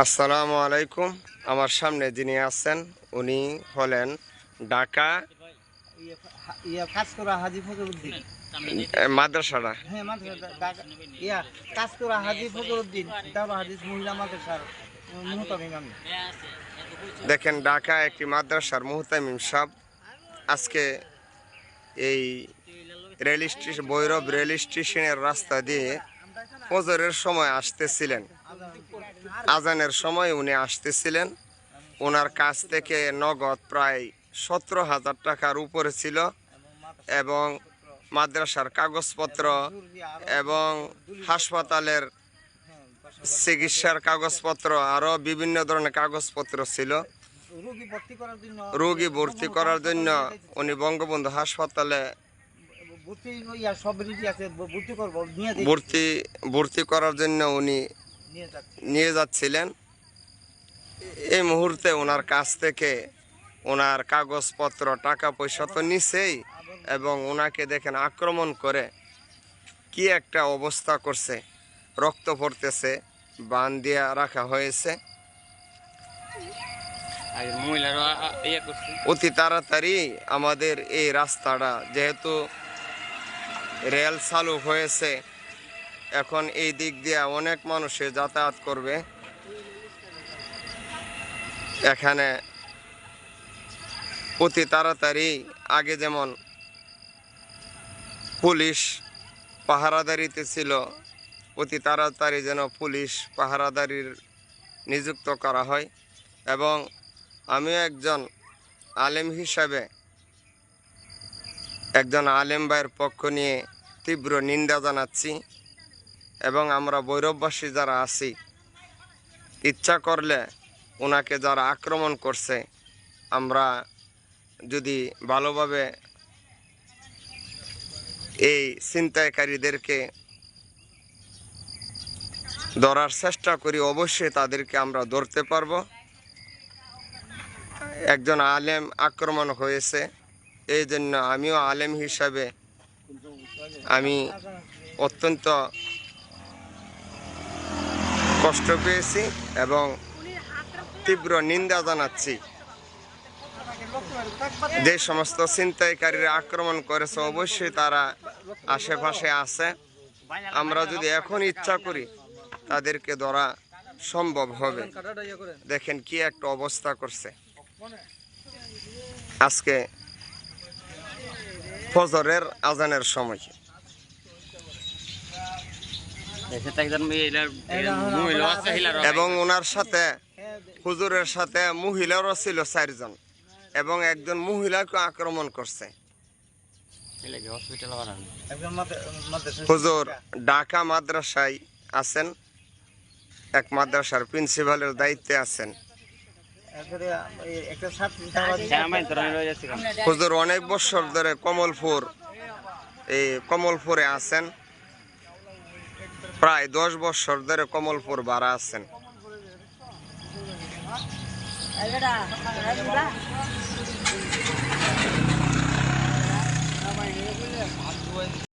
আসসালামু আলাইকুম। আমার সামনে যিনি আছেন উনি হলেন ঢাকা মাদ্রাসাটা। হ্যাঁ দেখেন ঢাকা একটি মাদ্রাসার মুহতামিম সাহ আজকে এই রেল স্টেশন ভৈরব রেল স্টেশনের রাস্তা দিয়ে ফজরের সময় আসতেছিলেন। আজানের সময় উনি আসতেছিলেন। ওনার কাছ থেকে নগদ প্রায় সতেরো হাজার টাকার উপরে ছিল এবং মাদ্রাসার কাগজপত্র এবং হাসপাতালের চিকিৎসার কাগজপত্র আরও বিভিন্ন ধরনের কাগজপত্র ছিল। রোগী ভর্তি করার জন্য উনি বঙ্গবন্ধু হাসপাতালে ভর্তি ভর্তি করার জন্য উনি নিয়ে যাচ্ছিলেন? এই মুহূর্তে ওনার কাছ থেকে ওনার কাগজপত্র টাকা পয়সা তো নিছেই এবং ওনাকে দেখেন আক্রমণ করে কি একটা অবস্থা করছে রক্ত পড়তেছে বান দিয়া রাখা হয়েছে। অতি তাড়াতাড়ি আমাদের এই রাস্তাটা যেহেতু রেল চালু হয়েছে এখন এই দিক দিয়ে অনেক মানুষে যাতায়াত করবে। এখানে অতি তাড়াতাড়ি আগে যেমন পুলিশ পাহারাদারিতে ছিল, অতি তাড়াতাড়ি যেন পুলিশ পাহারাদারির নিযুক্ত করা হয় এবং আমিও একজন আলেম হিসাবে একজন আলেম ভাইয়ের পক্ষ নিয়ে তীব্র নিন্দা জানাচ্ছি। এবং আমরা বৈরববাসী যারা আছি, ইচ্ছা করলে ওনাকে যারা আক্রমণ করছে, আমরা যদি ভালোভাবে এই ছিনতাইকারীদেরকে ধরার চেষ্টা করি, অবশ্যই তাদেরকে আমরা ধরতে পারব। একজন আলেম আক্রমণ হয়েছে, এই জন্য আমিও আলেম হিসাবে আমি অত্যন্ত কষ্ট পেয়েছি এবং তীব্র নিন্দা জানাচ্ছি। যে সমস্ত ছিনতাইকারীরা আক্রমণ করেছে, অবশ্যই তারা আশেপাশে আছে। আমরা যদি এখন ইচ্ছা করি, তাদেরকে ধরা সম্ভব হবে। দেখেন কি একটা অবস্থা করছে। আজকে ফজরের আজানের সময় দেশে একজন মহিলার মহিলা আছে হিলার এবং ওনার সাথে, হুজুরের সাথে মহিলারও ছিল চারজন এবং একজন মহিলাকে আক্রমণ করছে। হুজুর ঢাকা মাদ্রাসায় আছেন, এক মাদ্রাসার প্রিন্সিপালের দায়িত্বে আছেন। হুজুর অনেক বছর ধরে কমলপুর, এই কমলপুরে আছেন। প্রায় দশ বছর ধরে কমলপুর ভাড়া আছেন।